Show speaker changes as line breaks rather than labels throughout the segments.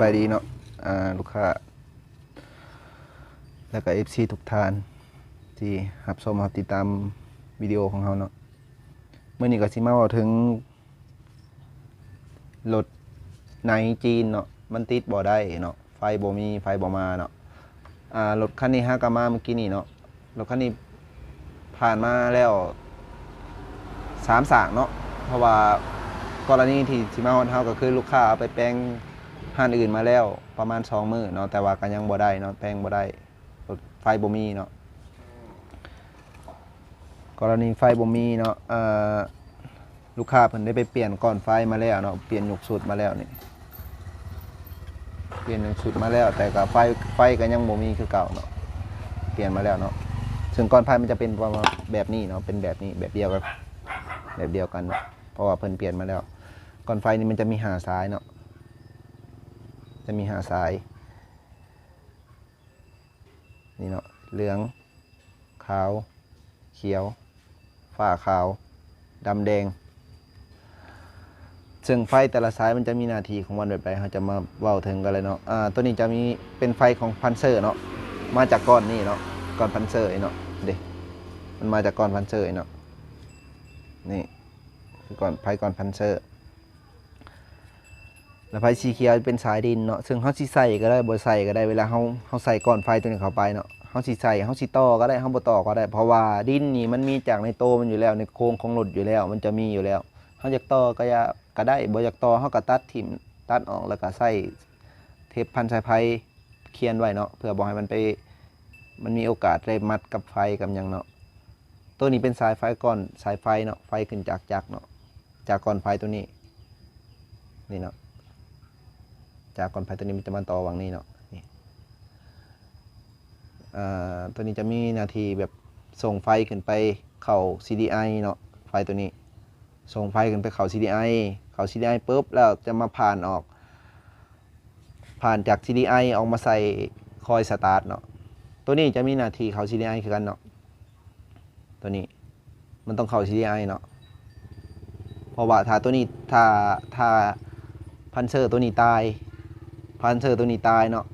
บายดีเนาะอ่าลูกค้า แล้วก็ FC ทุกท่าน ที่รับชมรับติดตามวิดีโอของเราเนาะเมื่อนี้ก็สิมาว้าถึงรถในจีนเนาะมันติดบ่ได้เนาะไฟบ่มีไฟบ่มาเนาะอ่ารถคันนี้ฮากามาเมื่อกี้นี่เนาะรถคันนี้ผ่านมาแล้วสามสางเนาะเพราะว่ากรณีที่สิมาฮอดเฮาก็คือลูกค้าเอาไปแปลง ห้านอื่นมาแล้วประมาณ2มื้อเนาะแต่ว่าก็ยังบ่ได้เนาะแปลงบ่ได้รถไฟบ่มีเนาะกรณีไฟบ่มีเนาะลูกค้าเพิ่นได้ไปเปลี่ยนก้อนไฟมาแล้วเนาะเปลี่ยนหยกสูตรมาแล้วนี่เปลี่ยนหยกสูตรมาแล้ว แต่ก็ไฟไฟก็ยังบ่มีคือเก่าเนาะเปลี่ยนมาแล้วเนาะซึ่งก้อนไฟมันจะเป็นประมาณแบบนี้เนาะเป็นแบบนี้แบบเดียวกันแบบเดียวกันเนาะเพราะว่าเพิ่นเปลี่ยนมาแล้วก้อนไฟนี่มันจะมีหาสายเนาะ จะมีหาสาย นี่เนาะเหลือง ขาว เขียวฝ้าขาวดำแดง ซึ่งไฟแต่ละสายมันจะมีหน้าที่ของมันแบบใดเราจะมาเว้าถึงกันเลยเนาะอ่าตัวนี้จะมีเป็นไฟของพันเซอร์เนาะมาจากก้อนนี่เนาะก้อนพันเซอร์เนาะเด็มันมาจากก้อนพันเซอร์เนาะนี่คือก้อนไฟก้อนพันเซอร์ แล้วไฟสีเขียวเป็นสายดินเนาะซึ่งเขาสิใส่ก็ได้บ่ใส่ก็ได้เวลาเขาเขาใส่ก้อนไฟตัวนี้เข้าไปเนาะเขาสิใส่เขาสิต่อก็ได้เขาบ่ต่อก็ได้ เพราะว่าดินนี่มันมีจากในโตมันอยู่แล้ว ในโครงของรถอยู่แล้ว มันจะมีอยู่แล้วเขาอยากต่อก็อยาก็ได้บ่อยากต่อเขาก็ตัดทิ่มตัดออกแล้วก็ใส่เทปพันสายไฟเคียนไว้เนาะเพื่อบ่ให้มันไปมันมีโอกาสได้มัดกับไฟกับยังเนาะตัวนี้เป็นสายไฟก่อนสายไฟเนาะไฟขึ้นจากจักเนาะจากก่อนไฟตัวนี้นี่เนาะ จากก่อนไฟตัวนี้มันจะมาต่อวังนี้เนาะนี่ตัวนี้จะมีนาทีแบบส่งไฟขึ้นไปเข่า CDI เนาะไฟตัวนี้ ส่งไฟขึ้นไปเข่า CDI เข่า CDI ปุ๊บแล้วจะมาผ่านออก ผ่านจาก CDI ออกมาใส่คอยสตาร์ทเนาะตัวนี้จะมีนาทีเข่า CDI คือกันเนาะตัวนี้มันต้องเข่า CDI เนาะเพราะว่าถ้าตัวนี้ถ้าถ้าพันเซอร์ตัวนี้ตาย พันเซอร์ตัวนี้ตายเนาะ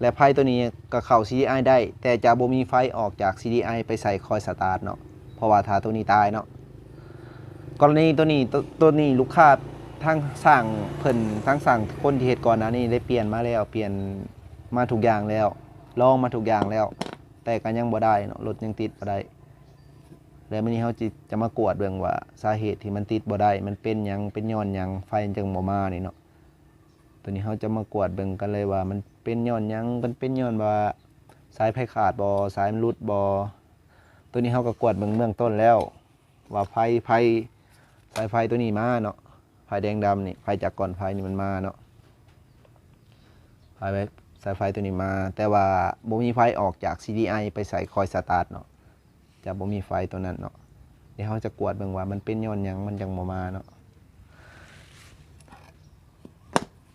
และไพ่ตัวนี้ก็เข้า CDI ได้ แต่จะบ่มีไฟออกจาก CDI ไปใส่คอยสตาร์ทเนาะเพราะว่าถ้าตัวนี้ตายเนาะกรณีตัวนี้ตัวนี้ลูกค้าทั้งสั่งเพิ่นทั้งสั่งคนที่เหตุก่อนนะนี่ได้เปลี่ยนมาแล้วเปลี่ยนมาทุกอย่างแล้วลองมาทุกอย่างแล้ว แต่ก็ยังบ่ได้เนาะรถยังติดบ่ได้แล้วมื้อนี้เฮาจะมากวดเบิ่งว่าสาเหตุที่มันติดบ่ได้มันเป็นหยังเป็นย้อนหยังไฟจึงบ่มานี่เนาะ ตัวนี้เขาจะมากวดเบิ่งกันเลยว่า มันเป็นย้อนยังมันเป็นย้อนว่าสายไฟขาดบอสายมันรุดบอตัวนี้เขาก็กวดเบิ่งเบื้องต้นแล้ว ว่าไฟไฟสายไฟตัวนี้มาเนาะไฟแดงดำนี่ไฟจากก่อนไฟนี่มันมาเนาะไฟสายไฟตัวนี้มา แต่ว่าบ่มีไฟออกจาก CDI ไปใส่คอยสตาร์ทเนาะจะบ่มีไฟตัวนั้นเนาะเดี๋ยวเขาจะกวดเบิ่งว่ามันเป็นย้อนยังมันจังมาเนาะ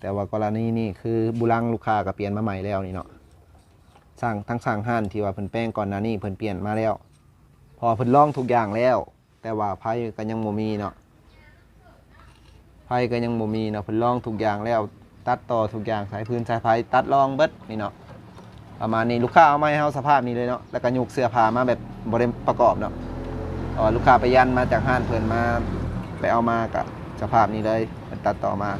แต่ว่ากรณีนี้คือบุรังลูกค้าก็เปลี่ยนมาใหม่แล้วนี่เนาะสร้างทั้งสร้างห้านที่ว่าเพิ่นแป้งก่อนหน้านี้เพิ่นเปลี่ยนมาแล้ว พอเพิ่นลองทุกอย่างแล้ว แต่ว่าไพ่ก็ยังบ่มีเนาะไพ่ก็ยังบ่มีเนาะเพิ่นลองทุกอย่างแล้ว ตัดต่อทุกอย่างสายพื้นสายไฟตัดลองเบิดนี่เนาะประมาณนี้ลูกค้าเอามาเฮาสภาพนี้เลยเนาะแล้วก็ยกเสื้อผ้ามาแบบบ่ได้ประกอบเนาะอ๋อลูกค้าไปยันมาจากห้านเพิ่นมาไปเอามากับสภาพนี้เลยเพิ่นตัดต่อมา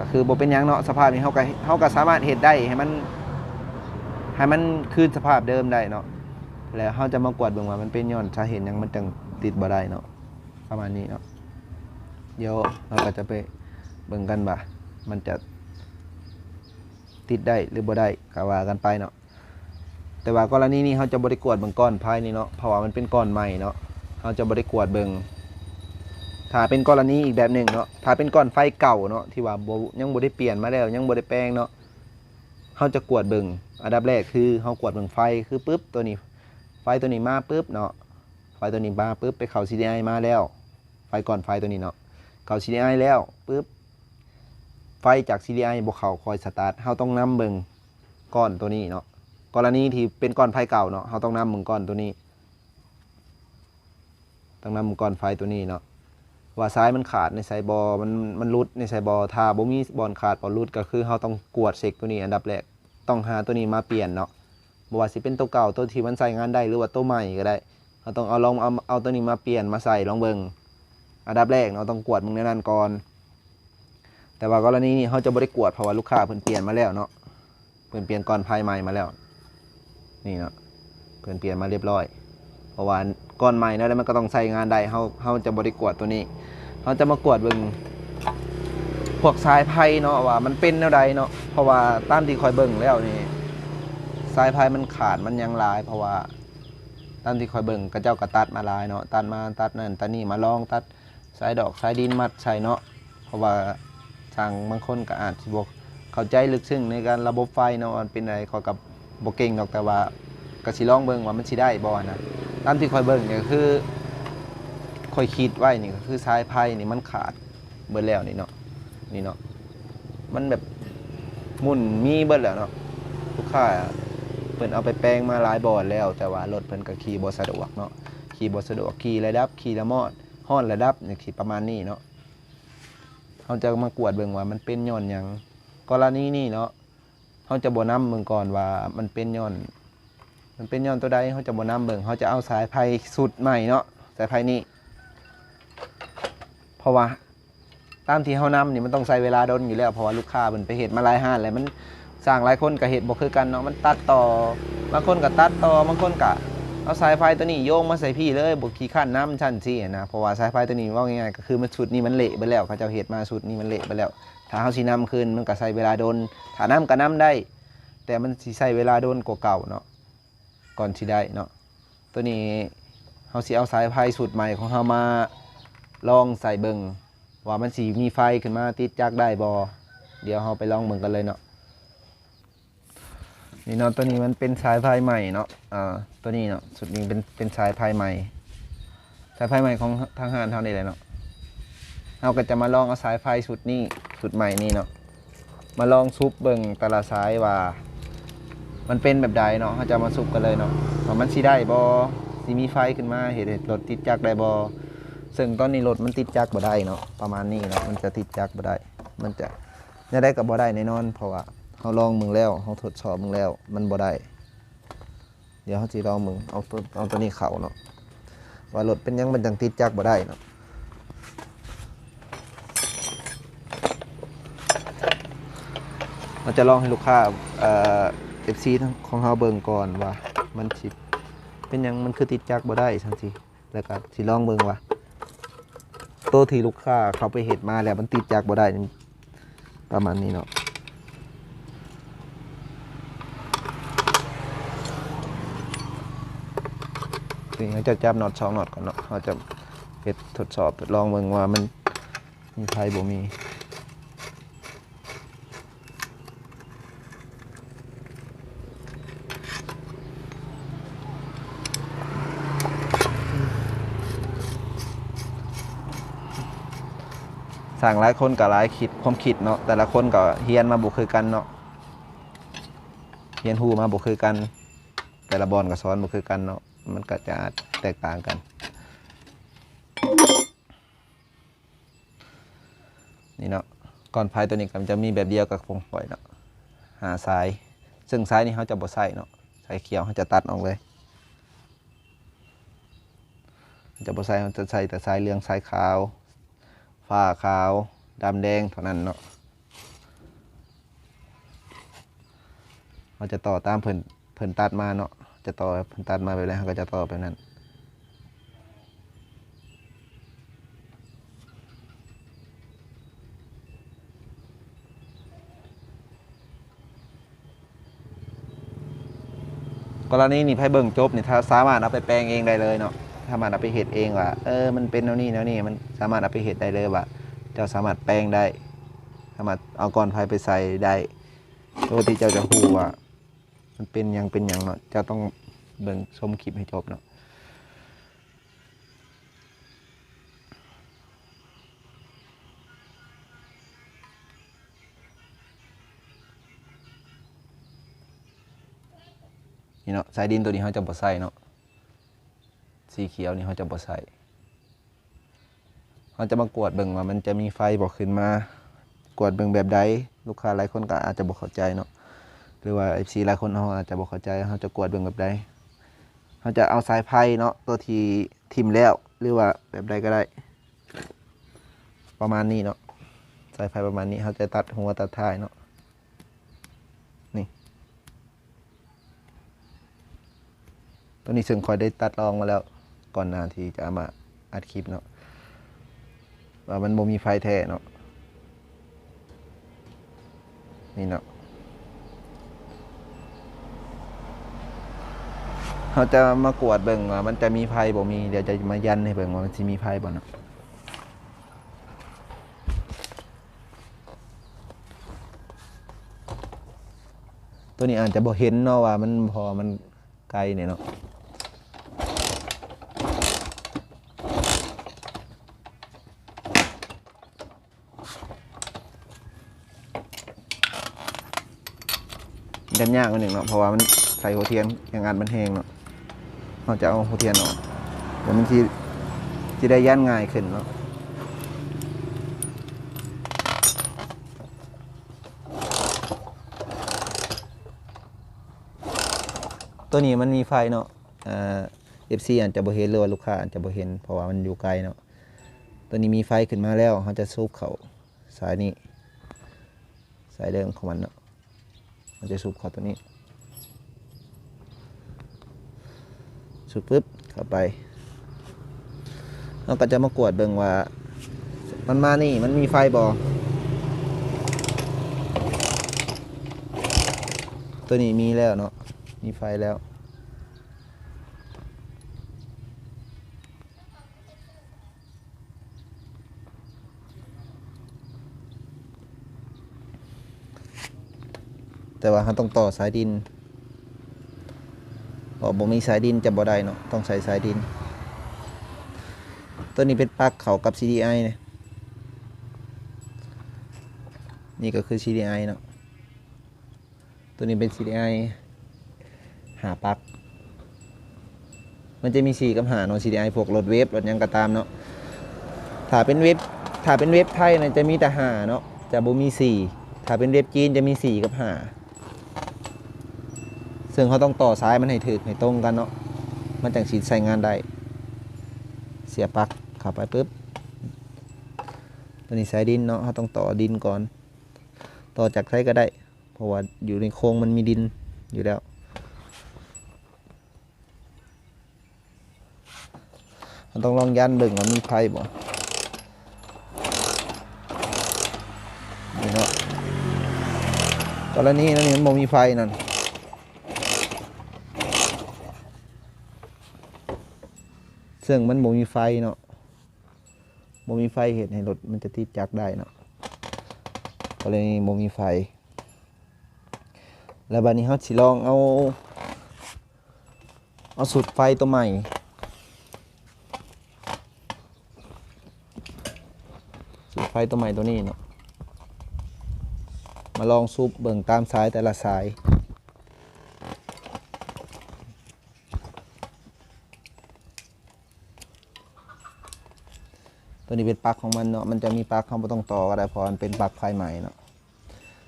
ก็คือบ่เป็นยังเนาะสภาพนี้เฮาก็เฮาก็สามารถเฮ็ดได้ให้มันให้มันคืนสภาพเดิมได้เนาะแล้วเฮาจะมากวดเบิ่งว่ามันเป็นย้อนสาเหตุหยังมันจึงติดบ่ได้เนาะประมาณนี้เนาะเดี๋ยวเราก็จะไปเบิ่งกันว่ามันจะติดได้หรือบ่ได้ก็ว่ากันไปเนาะแต่ว่ากรณีนี้เฮาจะบ่ได้กวดเบิ่งก้อนภายนี่เนาะเพราะว่ามันเป็นก้อนใหม่เนาะเฮาจะบ่ได้กวดเบิ่ง ถ้าเป็นกรณีอีกแบบหนึ่งเนาะถ้าเป็นก้อนไฟเก่าเนาะที่ว่าบ่ยังบ่ได้เปลี่ยนมาแล้วยังบ่ได้แปลงเนาะเฮาจะกวดเบิงอันดับแรกคือเฮากวดเบิงไฟคือปึ๊บตัวนี้ ไฟตัวนี้มาปึ๊บเนาะไฟตัวนี้มาปึ๊บไปเข้า CDI มาแล้ว ไฟก่อนไฟตัวนี้เนาะเข้า CDI แล้วปึ๊บไฟจาก CDI บ่เข้าคอยสตาร์ทเฮาต้องนํเบิงก้อนตัวนี้เนาะกรณีที่เป็นก้อนไฟเก่าเนาะเฮาต้องนํเบิงก้อนตัวนี้ ต้องนํเบิงก้อนไฟตัวนี้เนาะ ว่าซ้ายมันขาดในไซบอมันมันรุดในไซบอถ้าบ่มีบอลขาดบอลรุดก็คือเราต้องกวดเช็คตัวนี้อันดับแรกต้องหาตัวนี้มาเปลี่ยนเนาะบ่ว่าสิเป็นตัวเก่าตัวที่มันใส่งานได้หรือว่าตัวใหม่ก็ได้เราต้องเอาลองเอาเอาตัวนี้มาเปลี่ยนมาใส่ลองเบิ่งอันดับแรกเราต้องกวดมึงในนั้นก่อน แต่ว่ากรณีนี้เขาจะบ่ได้กวดเพราะว่าลูกค้าเพิ่นเปลี่ยนมาแล้วเนาะเพิ่นเปลี่ยนก่อนภายใหม่มาแล้ว นี่เนาะเพิ่นเปลี่ยนมาเรียบร้อย ราะว่าก่อนใหม่เนะแล้วมันก็ต้องใส่งานได้เฮาเฮาจะบ่ได้กวดตัวนี้เฮาจะมากวดเบิ่งพวกสายไพ่เนาะว่ามันเป็นแนวใดเนาะเพราะว่าตามที่คอยเบิ่งแล้วนี่สายไพ่มันขาดมันยังลาย เพราะว่าตามที่คอยเบิ่งกระเจ้าก็ตัดมาลายเนาะตัดมาตัดนั่นตัดนี่มาลองตัดสายดอกสายดินมัดใส่เนาะเพราะว่าทางบางคนก็อาจสิบ่เข้าใจลึกซึ้งในการระบบไฟเนาะมันเป็นอะไรขอกับโบเก่งดอกแต่ว่า ก็สิลองเบิ่งว่ามันสิได้บ่นะตามที่คอยเบิ่งเนี่ยก็คือคอยคิดไว้นี่ก็คือสายไพ่นี่มันขาดเบิดแล้วนี่เนาะนี่เนาะมันแบบมุ่นมีเบิดแล้วเนาะลูกค้าเพิ่นเอาไปแปลงมาหลายบอร์ดแล้ว แต่ว่ารถเพิ่นก็ขี่บ่สะดวกเนาะขี่บ่สะดวกขี่ระดับขี่ละมอดฮ้อนระดับเนี่ยขี่ประมาณนี้เนาะเขาจะมากวดเบิ่งว่ามันเป็นย้อนหยังกรณีนี้เนาะเขาจะบ่นำเบิ่งก่อนว่ามันเป็นย้อน มันเป็นย้อนตัวใดเขาจะบน้ำเบิ่งเขาจะเอาสายไฟสุดใหม่เนาะสายไฟนี้เพราะว่าตามที่เขานำนี่มันต้องใช้เวลาดนอยู่แล้วเพราะว่าลูกค้ามันไปเหตุมาลายห้านแล้วมันสร้างหลายคนกับเหตุบ่คือกันเนาะมันตัดต่อบางคนก็ตัดต่อบางคนก็เอาสายไฟตัวนี้โยงมาใส่พี่เลยบุขี้ขั้นน้ำชั้นซี่นะเพราะว่าสายไฟตัวนี้ว่าง่ายๆก็คือมันชุดนี้มันเละไปแล้วเขาจะเหตุมาชุดนี้มันเละไปแล้ว ถ้าเขาสีน้ำคืนมันก็ใช้เวลาโดนถ้าน้ำก็น้ำได้ แต่มันสิใช้เวลาโดนกว่าเก่าเนาะ ก่อนที่ได้เนาะตัวนี้เฮาสิเอาสายไฟสูตรใหม่ของเฮามาลองใส่เบิงว่ามันสิมีไฟขึ้นมาติดจักได้บ่เดี๋ยวเฮาไปลองเบิ่งกันเลยเนาะนี่เนาะตัวนี้มันเป็นสายไฟใหม่เนาะอ่าตัวนี้เนาะสุดนี้เป็นเป็นสายไฟใหม่ สายไฟใหม่ของทางหานเท่านี้เลยเนาะเฮาก็จะมาลองเอาสายไฟสุดนี้สุดใหม่นี่เนาะมาลองซุปเบิ่งแต่ละสายว่า มันเป็นแบบใดเนาะเขาจะมาสุกกันเลยเนาะว่ามันสิได้บอสิมีไฟขึ้นมาเหตุรถติดจักรได้บอซึ่งตอนนี้รถมันติดจักรบ่ได้เนาะประมาณนี้เนาะมันจะติดจักรบ่ได้ มันจะจะได้กับบ่ได้แน่นอน เพราะว่าเขาลองมึงแล้วเขาทดสอบมึงแล้ว มันบ่ได้ เดี๋ยวเขาสิลองมึงเอาตัวเอาตัวนี้เขาเนาะว่ารถเป็นยังมันจังติดจักรบ่ได้เนาะเราจะลองให้ลูกค้าเอ่อ FC ทั้งของเฮาเบิ่งก่อนว่ามันสิเป็นหยังมันคือติดจักบ่ได้จังซี่แล้วก็สิลองเบิ่งว่าตัวที่ลูกค้าเขาไปเฮ็ดมาแล้วมันติดจักบ่ได้ประมาณนี้เนาะทีนี้เราจะจับน็อตสองน็อตก่อนเนาะเราจะเฮ็ดทดสอบทดลองเบิ่งว่ามันมีไฟบ่มี สั่งหลายคนกับหลายคิดความคิดเนาะแต่ละคนก็เฮียนมาบุคือกันเนาะเฮียนฮูมาบุคือกัน แต่ละบอลก็สอนบุคือกันเนาะมันก็จะแตกต่างกัน นี่เนาะก่อนพายตัวนี้ก็จะมีแบบเดียวกับพงปล่อยเนาะหาสาย ซึ่งสายนี้เขาจะบดใส่เนาะสายเขียวเขาจะตัดออกเลยจะบดใส่เขาจะใส่แต่สายเหลืองสายขาว ฟ้าขาวดำแดงเท่านั้นเนาะเราจะต่อตามเพิ่นเพิ่นตัดมาเนาะจะต่อเพิ่นตัดมาแบบไรเราก็จะต่อแบบนั้นกรณีนี่ไพ่เบิ่งจบนี่ถ้าสามารถเอาไปแปลงเองได้เลยเนาะ สามารถเอาไปเห็ดเองว่าเออมันเป็นแนวนี้แนวนี้มันสามารถเอาไปเห็ดได้เลยว่าเจ้าสามารถแปลงได้ สามารถเอาก้อนไฟไปใส่ได้โดยที่เจ้าจะรู้ว่ามันเป็นยังเป็นยังเนาะเจ้าต้องเบิ่งชมคลิปให้จบเนาะนี่เนาะสายดินตัวนี้เขาจะบ่ใส่เนาะ สีเขียวนี่เขาจะบ่ใส่เขาจะมากวดเบิ่งว่ามันจะมีไฟบอกขึ้นมา กวดเบิ่งแบบใดลูกค้าหลายคนก็อาจจะบ่เข้าใจเนาะหรือว่า FC หลายคนเขาอาจจะบ่เข้าใจเขาจะกวดเบิ่งแบบใดเขาจะเอาสายไพ่เนาะตัวทีทิมแล้วหรือว่าแบบใดก็ได้ ประมาณนี้เนาะสายไฟประมาณนี้เขาจะตัดหัวตัดท้ายเนาะนี่ ตัวนี้ซึ่งคอยได้ตัดลองมาแล้ว ก่อนหน้าที่จะเอามาอัดคลิปเนาะว่ามันบ่มีไฟแท้เนาะนี่เนาะเขาจะมากวดเบิ่งว่ามันจะมีไฟบ่มีเดี๋ยวจะมายันให้เบิ่งว่ามันสิมีไฟบ่เนาะตัวนี้อาจจะบ่เห็นเนาะว่ามันพอมันไกลเนี่ยเนาะ ยันยากนิดหนึ่งเนาะเพราะว่ามันใส่หัวเทียนอย่างอันมันแห้งเนาะเราจะเอาหัวเทียนออกเดี๋ยวมันที่ที่ได้ยันง่ายขึ้นเนาะตัวนี้มันมีไฟเนาะเอ่อฟซีอาจจะบ่เห็นหรือว่าลูกค้าอาจจะบ่เห็น เพราะว่ามันอยู่ไกลเนาะตัวนี้มีไฟขึ้นมาแล้วเขาจะซูบเขาสายนี้สายเดิมของมันเนาะ มันจะสูบเข้าตัวนี้ สูบปุ๊บเข้าไปเราก็จะมากวดเบิ่งว่า มันมานี่มันมีไฟบอตัวนี้มีแล้วเนาะมีไฟแล้ว แต่ว่าเราต้องต่อสายดินบอกบ่มีสายดินจะบ่ได้เนาะต้องใส่สายดิน ตัวนี้เป็นปลั๊กเขากับ CDI เนี่ยนี่ก็คือ CDI เนาะตัวนี้เป็น CDI หาปลั๊กมันจะมี4กับหาเนาะ CDI พวกรถเวฟรถยังก็ตามเนาะถ้าเป็นเว็บถ้าเป็นเว็บไทยเนี่ยจะมีแต่หาเนาะจะบ่มี4ถ้าเป็นเว็บจีนจะมี4กับหา ซึ่งเขาต้องต่อซ้ายมันให้ถึกให้ตรงกันเนาะมันจังสีใส่งานได้เสียบปลั๊กเข้าไปปุ๊บตัวนี้สายดินเนาะเขาต้องต่อดินก่อน ต่อจากไสก็ได้ เพราะว่าอยู่ในโครงมันมีดินอยู่แล้วเราต้องลองยันเบิ่งว่ามีไฟบ่นี่เนาะกรณีนั้นี่มันบ่มีไฟนั่น ซึ่งมันบ่มีไฟเนาะบ่มีไฟเห็นให้รถมันจะติดจักได้เนาะก็เลยบ่มีไฟ แล้วบัดนี้เฮาสิลองเอา เอาสุดไฟตัวใหม่สุดไฟตัวใหม่ตัวนี้เนาะมาลองซุปเบิ่งตามสายแต่ละสาย ตัวนี้เป็นปลั๊กของมันเนาะมันจะมีปลั๊กเขาไม่ต้องต่อก็ได้พราะมันเป็นปลั๊กไฟใหม่เนาะ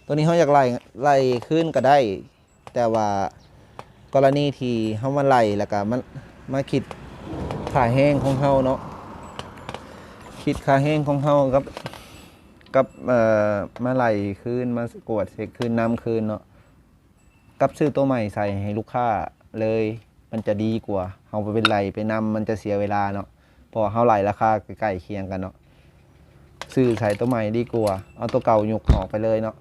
ตัวนี้เขาอยากไล่ไล่ขึ้นก็ได้ แต่ว่ากรณีที่เขามาไล่แล้วก็มันมาคิดค่าแห้งของเขาเนาะคิดค่าแห้งของเขากับกับเอ่อมาไล่คืนมากวดเช็คคืนน้ำคืนเนาะกับซื้อตัวใหม่ใส่ให้ลูกค้าเลยมันจะดีกว่าเอาไปเป็นไล่ไปนำมันจะเสียเวลาเนาะ พอเขาไล่ราคาใกล้เคียงกันเนาะซื้อใส่ตัวใหม่ดีกว่าเอาตัวเก่ายกออกไปเลยเนาะ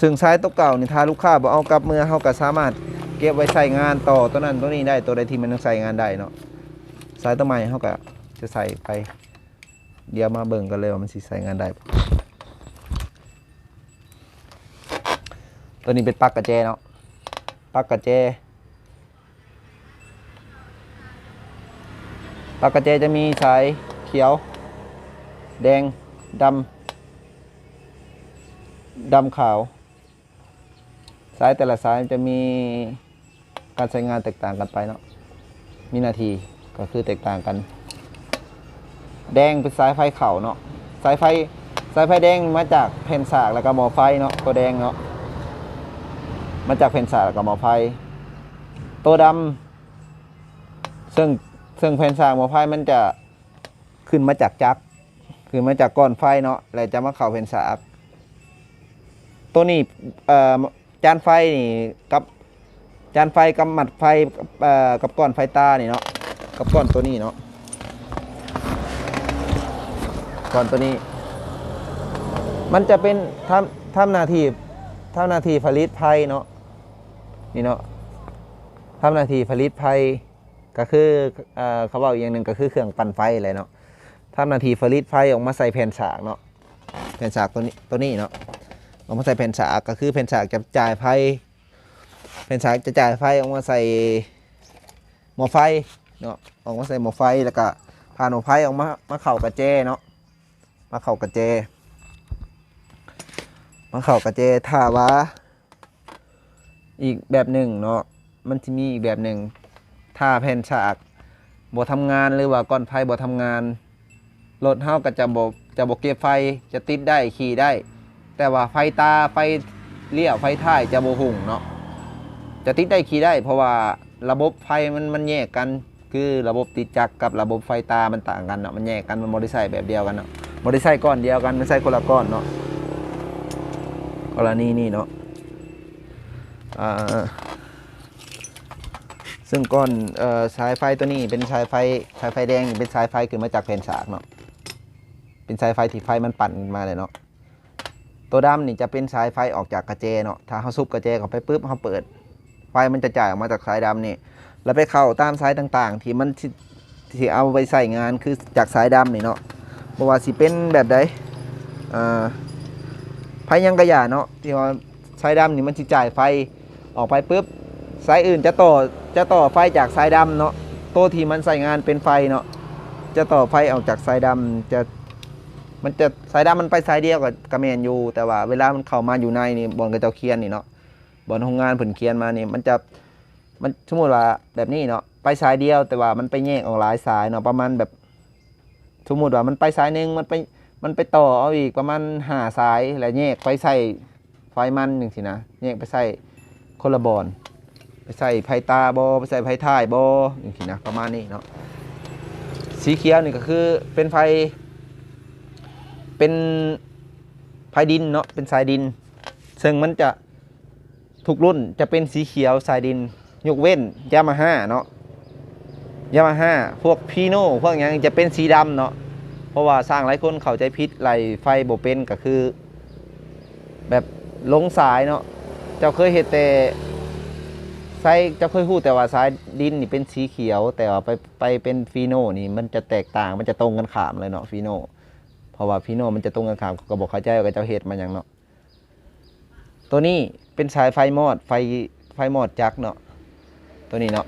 ซึ่งใช้ตัวเก่านี่ถ้าลูกค้าบ่เอากลับเมื่อเขาก็สามารถเก็บไว้ใส่งานต่อตัวนั้นตัวนี้ได้ตัวใดที่มันต้องใส่งานได้เนาะสายตัวใหม่เขาก็จะใส่ไป เดี๋ยวมาเบิ่งกันเลยว่ามันสิใส่งานได้ตัวนี้เป็นปักกระแจเนาะปักกระแจ ปลั๊กกระแจจะมีสายเขียว แดงดำดำขาว สายแต่ละสายจะมีการใช้งานแตกต่างกันไปเนาะมีนาทีก็คือแตกต่างกัน แดงเป็นสายไฟเข่าเนาะสายไฟสายไฟแดงมาจากแผ่นสากแล้วก็หมอไฟเนาะตัวแดงเนาะมาจากแผ่นสากแล้วก็หมอไฟตัวดำซึ่ง ซึ่งแผ่นสากหมอไฟมันจะขึ้นมาจากจักรขึ้นมาจากก้อนไฟเนาะแล้วจะมาเข้าแผ่นสากตัวนี้เอ่อจานไฟนี่กับจานไฟกับหมัดไฟกับเอ่อกับก้อนไฟตานี่เนาะกับก้อนตัวนี้เนาะก้อนตัวนี้ มันจะเป็นทำทำนาทีทำนาทีผลิตไฟเนาะนี่เนาะทำนาทีผลิตไฟ ก็คือเขาบอกอีกอย่างหนึ่งก็คือเครื่องปั่นไฟเลยเนาะทำหน้าที่ผลิตไฟออกมาใส่แผ่นฉากเนาะแผ่นฉากตัวนี้ตัวนี้เนาะออกมาใส่แผ่นฉากก็คือแผ่นฉากจะจ่ายไฟแผ่นฉากจะจ่ายไฟออกมาใส่หม้อไฟเนาะออกมาใส่หม้อไฟแล้วก็ผ่านหม้อไฟออกมามาเข่ากระเจเนาะมาเข่ากระเจมาเข่ากระเจถ้าว่าอีกแบบหนึ่งเนาะมันจะมีอีกแบบหนึ่ง ถ้าแผ่นฉากบ่ทำงานหรือว่าก้อนไฟบ่ทำงานรถเฮาก็จะบ่จะบ่เก็บไฟจะติดได้ขี่ได้ แต่ว่าไฟตาไฟเลี้ยวไฟท้ายจะโบหุ่งเนาะจะติดได้ขี่ได้ เพราะว่าระบบไฟมันมันแยกกัน คือระบบติดจักรกับระบบไฟตามันต่างกันเนาะมันแยกกันมันบริไซแบบเดียวกันเนาะบริไซก้อนเดียวกันไม่ใช่คนละก้อนเนาะกรณีนี้เนาะอ่า ซึ่งก้อนออสายไฟตัวนี้เป็นสายไฟสายไฟแดงเป็นสายไฟขึ้นมาจากแผ่นฉากเนาะเป็นสายไฟที่ไฟมันปั่นมาเลยเนาะตัวดำนี่จะเป็นสายไฟออกจากกระเจเนาะถ้าเขาซุบกระเจเข้าไปปุ๊บเขาเปิด ไฟมันจะจ่ายออกมาจากสายดำนี่แล้วไปเข้าตามสายต่างๆ ที่มันที่ที่เอาไปใส่งานคือจากสายดำนี่เนาะบว่าสิเป็นแบบใดอ่าไฟยังกระยาเนาะที่ว่าสายดำนี่มันจะจ่ายไฟออกไปปุ๊บสายอื่นจะต่อ จะต่อไฟจากสายดำเนาะตัวที่มันใส่งานเป็นไฟเนาะจะต่อไฟออกจากสายดำจะมันจะสายดำมันไปสายเดียวกับกระแมนอยู่แต่ว่าเวลามันเข้ามาอยู่ในนี่บอลกระเจ้าเคียนนี่เนาะบอลโรงงานผลเคียนมานี่มันจะมันสมมติว่าแบบนี้เนาะไปสายเดียวแต่ว่ามันไปแยกออกหลายสายเนาะประมาณแบบสมมติว่ามันไปสายหนึ่งมันไปมันไปต่อเอาอีกประมาณหาสายแล้วแยกไปใส่ไฟมันหนึ่งสินะแยกไปใส่คนละบอล ไปใส่ไฟตาบอไปใส่ไฟท้ายบออย่างสินะประมาณนี้เนาะสีเขียวนี่ก็คือเป็นไฟเป็นไฟดินเนาะเป็นสายดิน ซึ่งมันจะทุกรุ่นจะเป็นสีเขียวสายดิน ยกเว้นยามาฮ่าเนาะยามาฮ่าพวกพีโน่พวกอย่างจะเป็นสีดำเนาะเพราะว่าสร้างหลายคนเข้าใจผิดไหลไฟโบเป็นก็คือ แบบลงสายเนาะเจ้าเคยเห็นแต่ สายเจ้าเคยพูดแต่ว่าสายดินนี่เป็นสีเขียว แต่ว่าไปไปเป็นฟีโน่นี่มันจะแตกต่างมันจะตรงกันข้ามเลยเนาะฟีโน่เพราะว่าพี่โน่มันจะตรงกันข้ามก็บอกเข้าใจว่าเจ้าเห็ดมาอย่างเนาะตัวนี้เป็นสายไฟมอดไฟไฟมอดจักเนาะตัวนี้เนาะ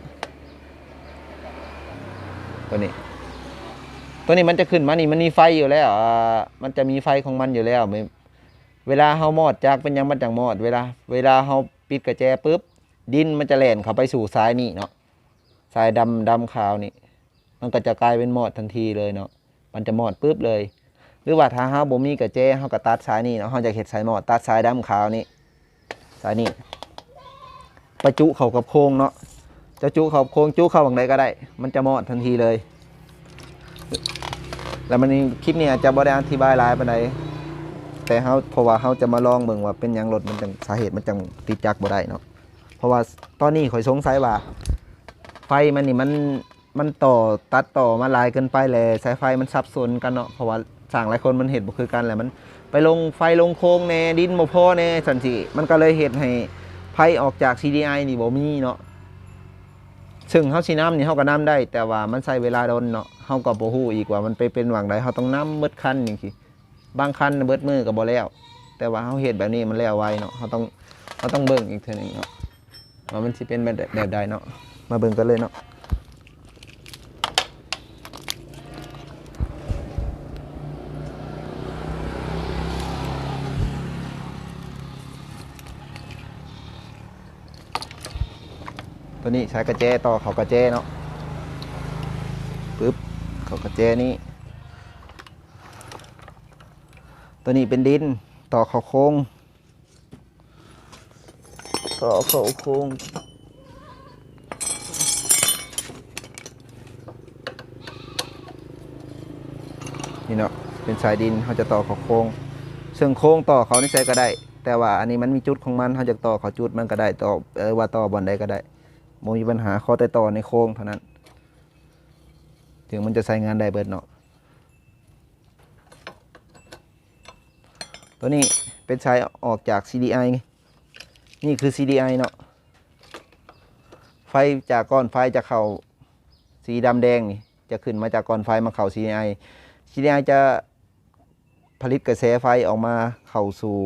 ตัวนี้ ตัวนี้มันจะขึ้นมานี่มันมีไฟอยู่แล้วมันจะมีไฟของมันอยู่แล้วเวลาเฮามอดจักเป็นยังมันจังมอด เวลา เวลาเฮาปิดกระแจปุ๊บ ดินมันจะแล่นเข้าไปสู่สายนี่เนาะสายดำดำขาวนี่ มันก็จะกลายเป็นหมอดทันทีเลยเนาะมันจะหมอดปุ๊บเลย หรือว่าถ้าเฮาบ่มีกระเจเฮาก็ตัดสายนี่เนาะเฮาจะเฮ็ดสายหมอดตัดสายดำขาวนี่สายนี่ประจุเข้ากับโครงเนาะจะจุเข้าโครงจุเข้าบังใดก็ได้ มันจะหมอดทันทีเลย แล้วมันคลิปนี้อาจจะบ่ได้อธิบายหลายปานใดแต่เฮาเพราะว่าเฮาจะมาลองเบิ่งว่าเป็นหยังรถมันจังสาเหตุมันจังติดจักบ่ได้เนาะ เพราะว่าตอนนี้ข่อยสงสัยว่า ไฟมันนี่มันมันต่อตัดต่อมาลายเกินไปเลยสายไฟมันซับซ้อนกันเนาะเพราะว่าสั่งหลายคนมันเห็นบ่คือกันแหละมัน ไปลงไฟลงโค้งแน่ดินบ่พอแน่สันสิมันก็เลยเฮ็ดให้ไฟออกจาก CDI นี่บ่มีเนาะซึ่งเฮาสิน้ำนี่เฮาก็น้ำได้ แต่ว่ามันใช้เวลาโดนเนาะเฮาก็บ่ฮู้อีกว่ามันไปเป็นหวังใดเฮาต้องน้ำเบิดคันจังซี่บางคันเบิดมือก็บ่แล้ว แต่ว่าเฮาเฮ็ดแบบนี้มันแล้วไวเนาะเฮาต้องเฮาต้องเบิ่งอีกเทื่อนึงเนาะ ว่ามันสิเป็นแบบแบบใดเนาะมาเบิ่งกันเลยเนาะตัวนี้ใช้กระแจต่อเขากระแจเนาะปึ๊บเขากระแจนี่ตัวนี้เป็นดินต่อเขาโค้ง ต่อเขาโค้งนี่เนาะเป็นสายดินเขาจะต่อเขาโค้งซึ่งโค้งต่อเขานี่ใส่ก็ได้ แต่ว่าอันนี้มันมีจุดของมันเขาจะต่อเขาจุดมันก็ได้ต่อเออว่าต่อบอลได้ก็ได้โมมีปัญหาข้อแต่ต่อในโค้งเท่านั้น ถึงมันจะใช้งานได้เบิดเนาะตัวนี้เป็นสายออกจาก CDI นี่คือ CDI เนาะ ไฟจากก้อนไฟจะเข้าสีดำแดงนี่จะขึ้นมาจากก้อนไฟมาเข้า CDI CDI จะผลิตกระแสไฟออกมาเข้าสู่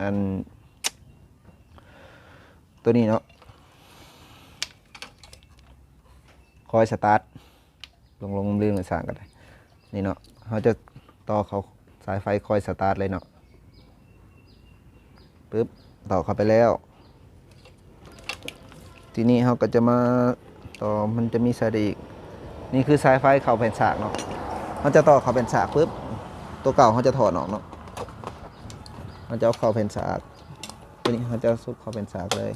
อันตัวนี้เนาะคอยสตาร์ทลงลงลืมๆสั่งกันได้นี่เนาะเขาจะต่อเขาสายไฟคอยสตาร์ทเลยเนาะ ปึ๊บต่อเข้าไปแล้ว ทีนี้เขาก็จะมาต่อมันจะมีสายอีก นี่คือสายไฟเข่าแผ่นฉากเนาะเขาจะต่อเข่าแผ่นฉากปุ๊บตัวเก่าเขาจะถอดออกเนาะเขาจะเอาเข่าแผ่นฉากตัวนี้เขาจะซุกเข่าแผ่นฉากเลย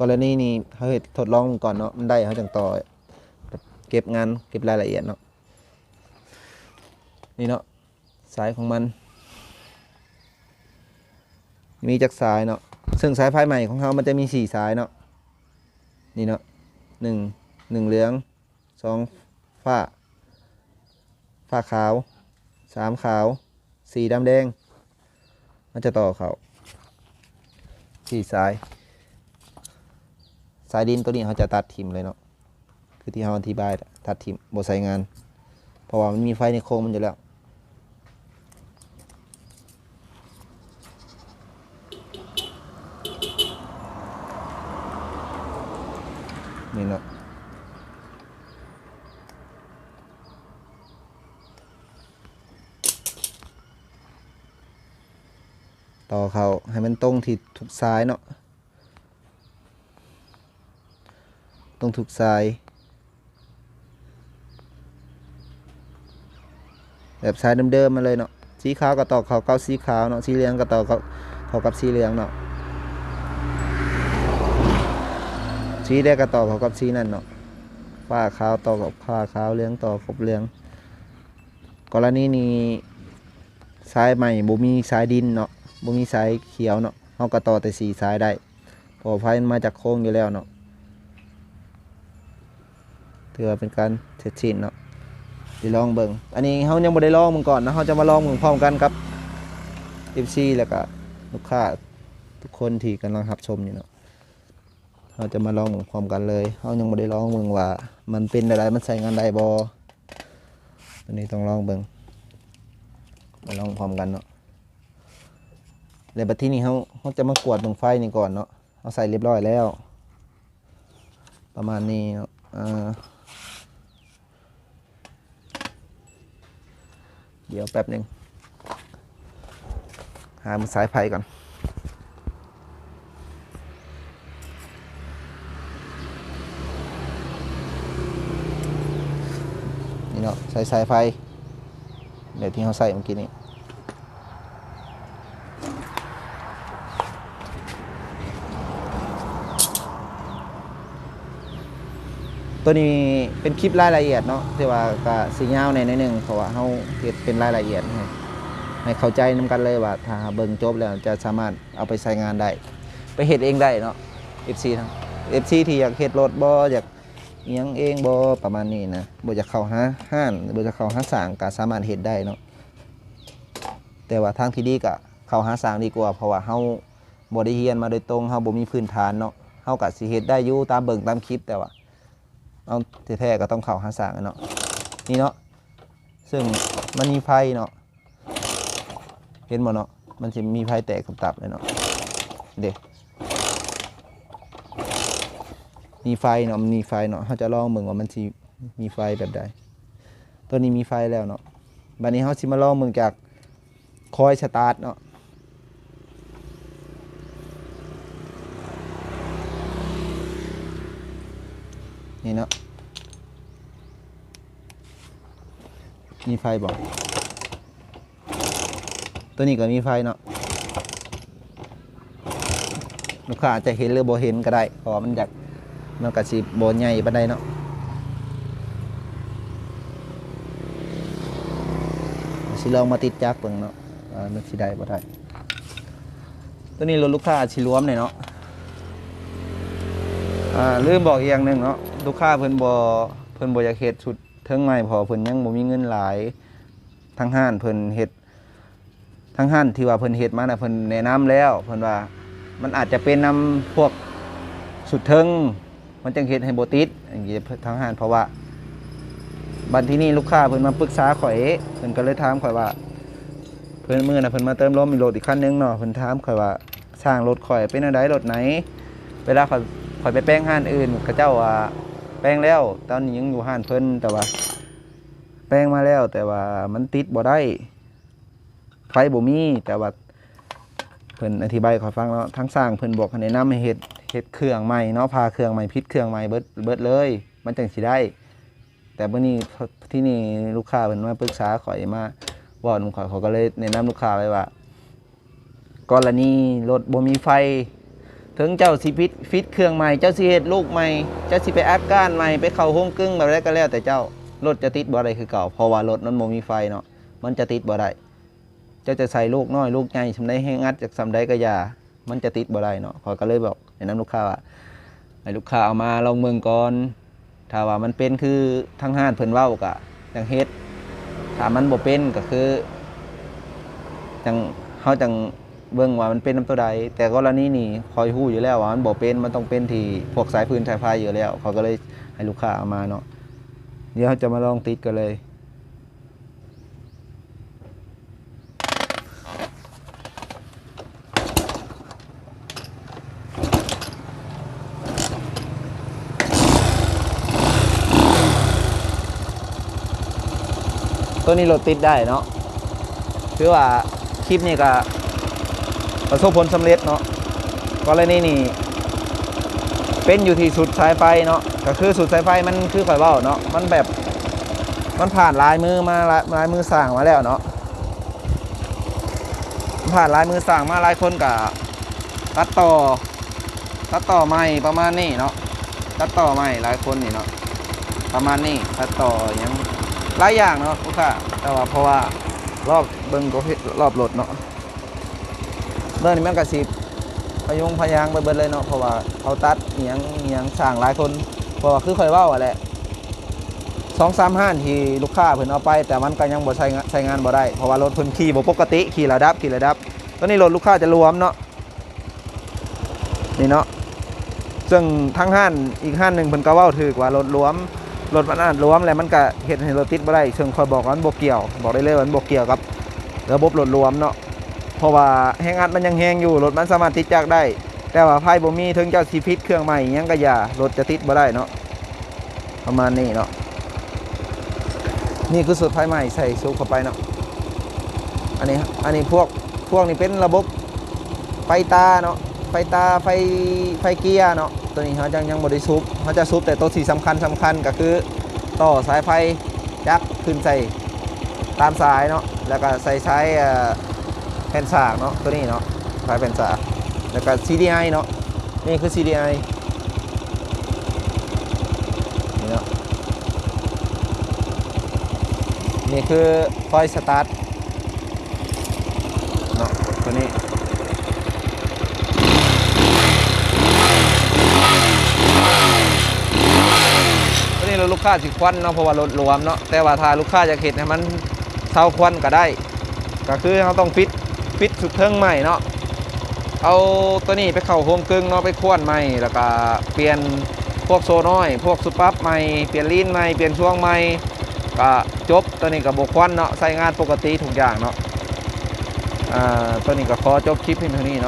กรณีนี้เขาเฮ็ดทดลองก่อนเนาะมันได้เขาจังต่อ เก็บงานเก็บรายละเอียดเนาะนี่เนาะ สายของมัน มีจากสายเนาะซึ่งสายไฟใหม่ของเขามันจะมีสี่สายเนาะนี่เนาะหนึ่งหนึ่งเหลืองสองฟ้าฟ้าขาวสามขาวสี่ดำแดง มันจะต่อเขาสี่สาย สายดินตัวนี้เขาจะตัดทิมเลยเนาะคือที่เขาอธิบายตัดทิมบใส่งาน เพราะว่ามันมีไฟในโครงมันอยู่แล้ว นี่เนาะต่อเขาให้มันตรงที่ทุกซ้ายเนาะตรงถูกสาย แบบสายเดิมๆมาเลยเนาะสีขาวก็ต่อเขาเก้าสีขาวเนาะสีเหลืองก็ต่อเขาเขากับสีเหลืองเนาะ สีแดงก็ต่อเขากับสีนั่นเนาะฟ้าขาวต่อกับฟ้าขาวเหลืองต่อกับเหลือง กรณีนี้สายใหม่บ่มีสายดินเนาะบ่มีสายเขียวเนาะเฮาก็ต่อแต่สีสายได้พอไฟมาจากโค้งอยู่แล้วเนาะถือว่าเป็นการเสร็จสิ้นเนาะเดี๋ยวลองเบิ่งอันนี้เขายังไม่ได้ลองมึงก่อนนะเขาจะมาลองมึงพร้อมกันครับ FC แล้วก็ลูกค้าทุกคนที่กำลังรับชมอยู่เนาะ เราจะมาลองมึงพร้อมกันเลยเขายังไม่ได้ลองมึงว่า มันเป็นอะไรมันใส่งานได้บออันนี้ต้องลองเบิ่งมาลองพร้อมกันเนาะแล้วบัดที่นี้เขาเขาจะมากวดตรงไฟนี่ก่อนเนาะเอาใส่เรียบร้อยแล้ว ประมาณนี้เนาะอ่าเดี๋ยวแป๊บหนึ่งหามือสายไฟก่อน นี่เนาะใส่สายไฟเดี๋ยวที่เขาใส่เมื่อกี้นี้ตัวนี้เป็นคลิปรายละเอียดเนาะที่ว่าก็สียาในนิดนึงเพราะว่าเขาเฮ็ดเป็นรายละเอียดให้เข้าใจนํกันเลยว่าถ้าเบิ่งจบแล้วจะสามารถเอาไปใช้งานได้ ไปเฮ็ดเองได้เนาะ FC ทั้ง FC ที่อยากเฮ็ดรถบ่อยาก อิหยังเองบ่ประมาณนี้นะบ่อยากเข้าห้าห้านบ่อยากเข้าห้าสางก็สามารถเฮ็ดได้เนาะแต่ว่าทางที่ดีก็เข้าหาสางดีกว่า เพราะว่าเฮาบได้เรียนมาโดยตรงเฮาบ่มีพื้นฐานเนาะเฮาก็สิเฮ็ดได้อยู่ตามเบิ่งตามคลิปแต่ว่าเอาแท้ๆก็ต้องเข้าหาสางอะเนาะนี่เนาะซึ่งมันมีไฟเนาะเห็นบ่เนาะมันจะมีไฟแตกตับเลยเนาะเด็ มีไฟเนาะมันมีไฟเนาะเขาจะลองเบิ่งว่ามันสิมีไฟแบบใดตัวนี้มีไฟแล้วเนาะบัดนี้เขาสิมาลองเบิ่งจากคอยสตาร์ทเนาะนี่เนาะมีไฟบอกตัวนี้ก็มีไฟเนาะลูกค้าอาจจะเห็นหรือบ่เห็นก็ได้เพราะว่ามันอยาก มันก็สิบ่ใหญ่ปานใดเนาะสิลองมาติดจักเบิ่งเนาะว่ามันสิได้บ่ได้ตัวนี้รถลูกค้าสิรวมหน่ยเนาะอ่าลืมบอกอีกอย่างหนึงเนาะลูกค้าเพิ่นบ่เพิ่นบ่อยากเฮ็ดชุดเทิงใหม่พอเพิ่นยังบ่มีเงินหลายทางห้านเพิ่นเฮ็ดทางห้านที่ว่าเพิ่นเฮ็ดมาน่ะเพิ่นแนะนำแล้วเพิ่นว่ามันอาจจะเป็นนำพวกสุดเทิง มันจังเฮ็ดให้โบติดอย่างนี้ทางห้านเพราะว่า บัดที่นี่ลูกค้าเพิ่นมาปรึกษาข่อยเพิ่นก็เลยถามข่อยว่า เพิ่นมื้อน่ะเพิ่นมาเติมลมมีรถอีกคันหนึงเนาะเพิ่นถามข่อยว่าสร้างรถข่อยเป็นอันใดรถไหน เวลาข่อยข่อยไปแป้งห้านอื่นเขาเจ้าว่าแป้งแล้ว ตอนนี้ยังอยู่ห้านเพิ่นแต่ว่า แป้งมาแล้วแต่ว่ามันติดบ่ได้ไฟบ่มีแต่ว่าเพิ่นอธิบายข่อยฟังเนาะทั้งสร้างเพิ่นบอกให้แนะนำให้เฮ็ด เฮ็ดเครื่องใหม่เนาะพาเครื่องใหม่พิดเครื่องใหม่เบิดเบิดเลย มันจังสิได้ แต่เมื่อนี้ที่นี่ลูกค้าเพิ่นมาปรึกษาข่อยมาวอนข่อยเขาก็เลยแนะนำลูกค้าไว้ว่ากรณีรถบ่มีไฟ ถึงเจ้าสิฟิตฟิตเครื่องใหม่เจ้าสิเฮ็ดลูกใหม่เจ้าสิไปอัดก้านใหม่ไปเข้าโฮมกึ่งแบบไรก็แล้วแต่เจ้ารถจะติดบ่ได้คือเก่าเพราะว่ารถนั้นบ่มีไฟเนาะมันจะติดบ่ได้เจ้าจะใส่ลูกน้อยลูกใหญ่สำใดให้งัดจากสำใดก็อย่ามันจะติดบ่ได้เนาะขอยก็เลยบอก แนะนำลูกค้าว่าให้ลูกค้าเอามาลองเมืองก่อนถ้าว่ามันเป็นคือทางห้านเพิ่นเว้าก็จังเฮ็ดถ้ามันบ่เป็นก็คือจังเฮาจังเบิ่งว่ามันเป็นน้ำตัวใด แต่กรณีนี้คอยฮู้อยู่แล้วว่ามันบ่เป็นมันต้องเป็นที่พวกสายพื้นสายไฟอยู่แล้ว เขาก็เลยให้ลูกค้าเอามาเนาะเดี๋ยวเราจะมาลองติดกันเลย ตัวนี้รถติดได้เนาะคือว่าคลิปนี้ก็ประสบผลสำเร็จเนาะกรณีนี้เป็นอยู่ที่สุดสายไฟเนาะก็คือสุดสายไฟมันคือข่อยเว้าเนาะมันแบบมันผ่านลายมือมาลายลายมือสั่งมาแล้วเนาะผ่านลายมือสั่งมาหลายคนกับตัดต่อตัดต่อใหม่ประมาณนี้เนาะตัดต่อใหม่หลายคนนี่เนาะประมาณนี้ตัดต่อยัง หลายอย่างเนาะลูกค้าแต่ว่าเพราะว่ารอบเบิ้งก็รอบรถเนาะเรื่องนี้มันก็สิพยุงพยางไปเบิดเลยเนาะเพราะว่าเขาตัดเอียงเอียงสร้างหลายคน เพราะว่าคือคอยเว้าอะแหละสองสามห้านที่ลูกค้าเพิ่นเอาไป แต่มันก็ยังบ่ใช้งานใช้งานบ่ได้เพราะว่ารถเพิ่นขี่บ่ปกติขี่ระดับขี่ระดับตอนนี้รถลูกค้าจะรวมเนาะนี่เนาะซึ่งทั้งห้านอีกห้านหนึ่งเพิ่นก็เว้าถูกว่ารถรวม รถมันอาจรวมแล้วมันก็เห็นให้รถติดบ่ได้ซึ่งคอยบอกว่ามันบ่เกี่ยว บอกได้เลยว่ามันบ่เกี่ยวกับระบบรถรวมเนาะเพราะว่าแฮงอัดมันยังแฮงอยู่รถมันสามารถติดจักรได้ แต่ว่าไฟบ่มีถึงเจ้าสิฟิตเครื่องใหม่อิหยังก็อย่ารถจะติดบ่ได้เนาะประมาณนี้เนาะนี่คือสุดไฟใหม่ใส่ซุปเข้าไปเนาะอันนี้อันนี้พวกพวกนี้เป็นระบบไฟตาเนาะ ไฟตาไฟไฟเกียร์เนาะตัวนี้เขาจังยังบ่ได้ซุปเขาจะซุปแต่ตัวที่สำคัญสำคัญก็คือต่อสายไฟจักขึ้นใส่ตามสายเนาะแล้วก็ใส่สายแผ่นสากเนาะตัวนี้เนาะสายแผ่นสากแล้วก็ CDI เนาะนี่คือ CDI นี่เนาะนี่คือไฟสตาร์ทเนาะตัวนี้ ตัวนี้รถลู กค้าสิควันเนาะเพราะว่ารถรวมเนาะแต่ว่าถ้าลูกค้าจะเห็นให้มันเศร้าควันก็ได้ ก็คือเขาต้องฟิตฟิตสุดเทิงใหม่เนาะเอาตัวนี้ไปเข้าโฮมกึ่งเนาะไปควนใหม่แล้วก็เปลี่ยนพวกโซน้อย พวกสุปับใหม่เปลี่ยนลีนใหม่เปลี่ยนช่วงใหม่ก็จบตัวนี้กับบกควันเนาะใส่งานปกติทุกอย่างเนาะอ่าตัวนี้ก็ขอจบคลิปเพียงเท่านี้เนาะ